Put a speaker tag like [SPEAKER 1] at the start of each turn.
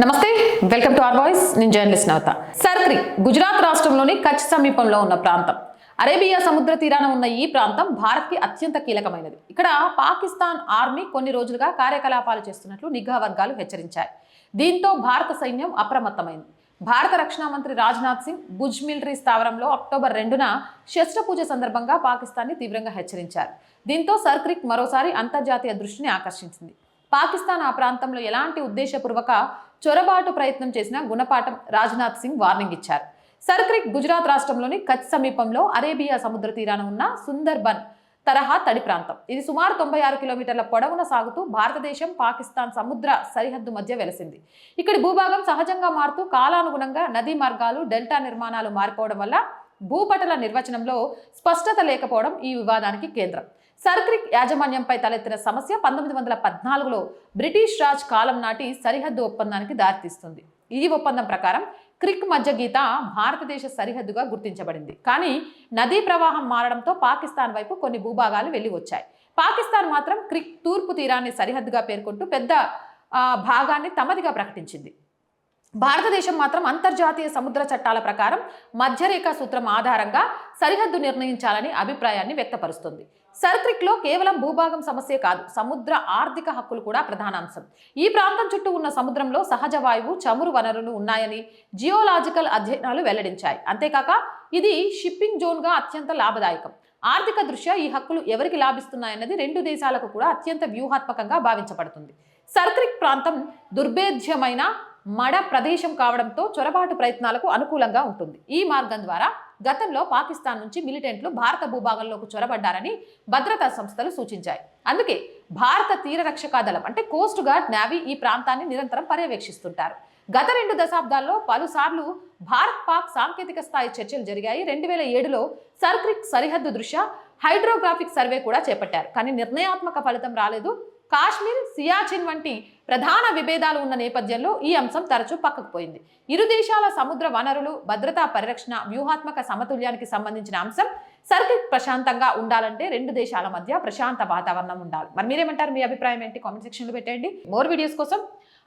[SPEAKER 1] నమస్తే welcome to R voice. నేను journalist Navatha. సర్క్రి గుజరాత్ రాష్ట్రంలోని కచ్ సమీపంలో ఉన్న ప్రాంతం. అరేబియా సముద్ర తీరాన ఉన్న ఈ ప్రాంతం భారత్కి అత్యంత కీలకమైనది. ఇక్కడ పాకిస్తాన్ ఆర్మీ కొన్ని రోజులుగా కార్యకలాపాలు చేస్తున్నట్లు నిఘా వర్గాలు హెచ్చరించాయి. దీంతో భారత సైన్యం అప్రమత్తమైంది. భారత రక్షణ మంత్రి రాజ్నాథ్ సింగ్ భుజ్ మిలిటరీ స్థావరంలో అక్టోబర్ రెండున శస్త్రపూజ సందర్భంగా పాకిస్తాన్ని తీవ్రంగా హెచ్చరించారు. దీంతో సర్క్రిక్ మరోసారి అంతర్జాతీయ దృష్టిని ఆకర్షించింది. పాకిస్తాన్ ఆ ప్రాంతంలో ఎలాంటి ఉద్దేశపూర్వక చొరబాటు ప్రయత్నం చేసిన గుణపాఠం రాజ్నాథ్ సింగ్ వార్నింగ్ ఇచ్చారు. సర్క్రిక్ గుజరాత్ రాష్ట్రంలోని కచ్ సమీపంలో అరేబియా సముద్ర తీరాన ఉన్న సుందర్బన్ తరహా తడి ప్రాంతం. ఇది సుమారు తొంభై ఆరు కిలోమీటర్ల పొడవున సాగుతూ భారతదేశం పాకిస్తాన్ సముద్ర సరిహద్దు మధ్య వెలసింది. ఇక్కడి భూభాగం సహజంగా మారుతూ కాలానుగుణంగా నదీ మార్గాలు డెల్టా నిర్మాణాలు మారిపోవడం వల్ల భూపటల నిర్వచనంలో స్పష్టత లేకపోవడం ఈ వివాదానికి కేంద్రం. సర్క్రిక్ యాజమాన్యంపై తలెత్తిన సమస్య పంతొమ్మిది వందల పద్నాలుగులో బ్రిటిష్ రాజ్ కాలం నాటి సరిహద్దు ఒప్పందానికి దారితీస్తుంది. ఈ ఒప్పందం ప్రకారం క్రిక్ మధ్య గీత భారతదేశ సరిహద్దుగా గుర్తించబడింది. కానీ నదీ ప్రవాహం మారడంతో పాకిస్తాన్ వైపు కొన్ని భూభాగాలు వెళ్ళి వచ్చాయి పాకిస్తాన్ మాత్రం క్రిక్ తూర్పు తీరాన్ని సరిహద్దుగా పేర్కొంటూ పెద్ద భాగాన్ని తమదిగా ప్రకటించింది. భారతదేశం మాత్రం అంతర్జాతీయ సముద్ర చట్టాల ప్రకారం మధ్యరేఖ సూత్రం ఆధారంగా సరిహద్దు నిర్ణయించాలని అభిప్రాయాన్ని వ్యక్తపరుస్తుంది. సర్క్రిక్లో కేవలం భూభాగం సమస్య కాదు సముద్ర ఆర్థిక హక్కులు కూడా ప్రధాన అంశం ఈ ప్రాంతం చుట్టూ ఉన్న సముద్రంలో సహజ వాయువు చమురు వనరులు ఉన్నాయని జియోలాజికల్ అధ్యయనాలు వెల్లడించాయి. అంతేకాక ఇది షిప్పింగ్ జోన్గా అత్యంత లాభదాయకం. ఆర్థిక దృష్ట్యా ఈ హక్కులు ఎవరికి లాభిస్తున్నాయన్నది రెండు దేశాలకు కూడా అత్యంత వ్యూహాత్మకంగా భావించబడుతుంది. సర్క్రిక్ ప్రాంతం దుర్భేద్యమైన మడ ప్రదేశం కావడంతో చొరబాటు ప్రయత్నాలకు అనుకూలంగా ఉంటుంది. ఈ మార్గం ద్వారా గతంలో పాకిస్తాన్ నుంచి మిలిటెంట్లు భారత భూభాగంలోకి చొరబడ్డారని భద్రతా సంస్థలు సూచించాయి. అందుకే భారత తీర రక్షకా దళం అంటే కోస్ట్ గార్డ్ నావీ ఈ ప్రాంతాన్ని నిరంతరం పర్యవేక్షిస్తుంటారు. గత రెండు దశాబ్దాల్లో పలుసార్లు భారత్ పాక్ సాంకేతిక స్థాయి చర్చలు జరిగాయి. రెండు వేల ఏడులో సర్క్రిక్ సరిహద్దు దృష్ట్యా హైడ్రోగ్రాఫిక్ సర్వే కూడా చేపట్టారు. కానీ నిర్ణయాత్మక ఫలితం రాలేదు. కాశ్మీర్ సియాచిన్ వంటి ప్రధాన విభేదాలు ఉన్న నేపథ్యంలో ఈ అంశం తరచూ పక్కకు పోయింది. ఇరు దేశాల సముద్ర వనరులు భద్రతా పరిరక్షణ వ్యూహాత్మక సమతుల్యానికి సంబంధించిన అంశం సర్కిల్ ప్రశాంతంగా ఉండాలంటే రెండు దేశాల మధ్య ప్రశాంత వాతావరణం ఉండాలి. మరి మీరేమంటారు? మీ అభిప్రాయం ఏంటి? కామెంట్ సెక్షన్లో పెట్టండి మోర్ వీడియోస్ కోసం